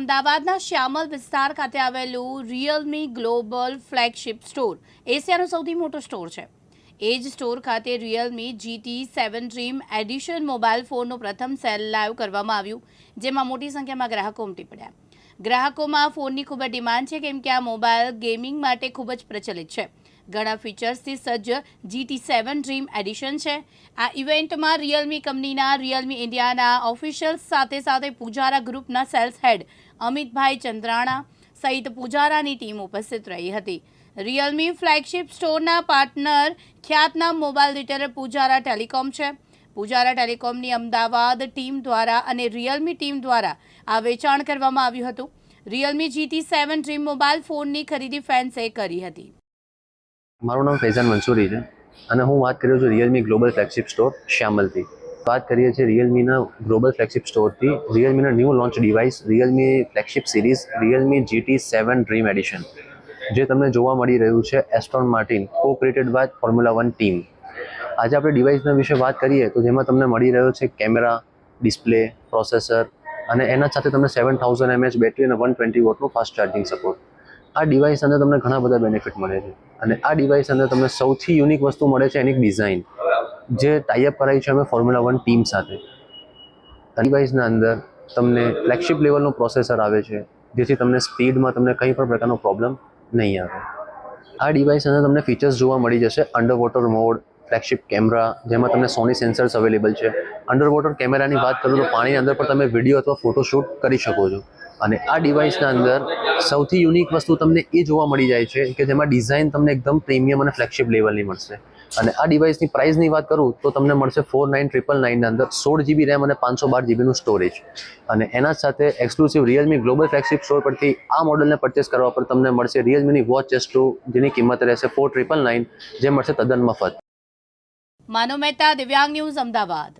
અમદાવાદના શ્યામલ વિસ્તાર ખાતે આવેલું રિયલમી ગ્લોબલ ફ્લેગશિપ સ્ટોર એશિયાનો સૌથી મોટો સ્ટોર છે. એ જ સ્ટોર ખાતે Realme GT seven dream edition mobile ફોનનો પ્રથમ સેલ લાઈવ કરવામાં આવ્યું, જેમાં મોટી સંખ્યામાં ગ્રાહકો ઉમટી પડ્યા. ગ્રાહકોમાં ફોનની ખૂબ જ ડિમાન્ડ છે, કેમ કે આ મોબાઈલ ગેમિંગ માટે ખૂબ જ પ્રચલિત છે. ઘણા ફીચર્સથી સજ્જ જીટી સેવન ડ્રીમ એડિશન છે. આ ઇવેન્ટમાં રિયલમી કંપનીના રિયલમી ઇન્ડિયાના ઓફિશિયલ્સ સાથે સાથે પૂજારા ગ્રુપના સેલ્સ હેડ અમિતભાઈ ચંદ્રાણા સહિત પૂજારાની ટીમ ઉપસ્થિત રહી હતી. રિયલમી ફ્લેગશિપ સ્ટોરના પાર્ટનર ખ્યાતનામ મોબાઈલ રિટેલર પૂજારા ટેલિકોમ છે. પૂજારા ટેલિકોમની અમદાવાદ ટીમ દ્વારા અને રિયલમી ટીમ દ્વારા આ વેચાણ કરવામાં આવ્યું હતું. Realme GT seven dream mobile ફોનની ખરીદી ફેન્સે કરી હતી. મારું નામ ફૈઝાન મંસૂરી છે અને હું વાત કરી રહ્યો છું રિયલમી ગ્લોબલ ફ્લેગશિપ સ્ટોર શ્યામલથી. વાત કરીએ છીએ રિયલમીના ગ્લોબલ ફ્લેગશિપ સ્ટોરથી રિયલમીના new launch device Realme flagship series Realme GT seven dream edition જે તમને જોવા મળી રહ્યું છે Aston Martin co created by formula one team આજે આપણે ડિવાઇસના વિશે વાત કરીએ તો જેમાં તમને મળી રહ્યો છે કેમેરા ડિસ્પ્લે પ્રોસેસર અને એના સાથે તમને સેવન થાઉઝન્ડ એમએચ બેટરી અને વન ટ્વેન્ટી વોટનું ફાસ્ટ ચાર્જિંગ સપોર્ટ આ ડિવાઇસ અંદર તમને ઘણા બધા બેનિફિટ મળે છે. અને આ ડિવાઇસ અંદર તમને સૌથી યુનિક વસ્તુ મળે છે એની ડિઝાઇન જે ટાઈઅપ કરાવી છે અમે ફોર્મ્યુલા વન ટીમ સાથે. ડિવાઇસના અંદર તમને ફ્લેગશિપ લેવલનું પ્રોસેસર આવે છે, જેથી તમને સ્પીડમાં તમને કંઈ પણ પ્રકારનો પ્રોબ્લેમ નહીં આવે. આ ડિવાઇસ અંદર તમને ફીચર્સ જોવા મળી જશે. Under water mode flagship camera જેમાં તમને સોની સેન્સર્સ અવેલેબલ છે. અંડર વોટર કેમેરાની વાત કરું તો પાણીની અંદર પણ તમે વીડિયો અથવા ફોટોશૂટ કરી શકો છો. અને આ ડિવાઇસના અંદર સૌથી યુનિક વસ્તુ તમને એ જોવા મળી જાય છે કે જેમાં ડિઝાઇન તમને એકદમ પ્રીમિયમ અને ફ્લેગશિપ લેવલની મળશે. અને આ ડિવાઇસની પ્રાઇસની વાત કરું તો તમને મળશે ફોર નાઇન ટ્રિપલ નાઇનના અંદર સોળ જીબી રેમ અને પાંચસો બાર જીબીનું સ્ટોરેજ અને એના સાથે exclusive Realme global flagship store પરથી આ મોડલને પરચેસ કરવા પર તમને મળશે રિયલમીની વોચ એસ ટુ જેની કિંમત રહેશે ફોર ટ્રિપલ નાઇન જે મળશે તદ્દન મફત. માનવ મહેતા દિવ્યાંગ ન્યૂઝ અમદાવાદ.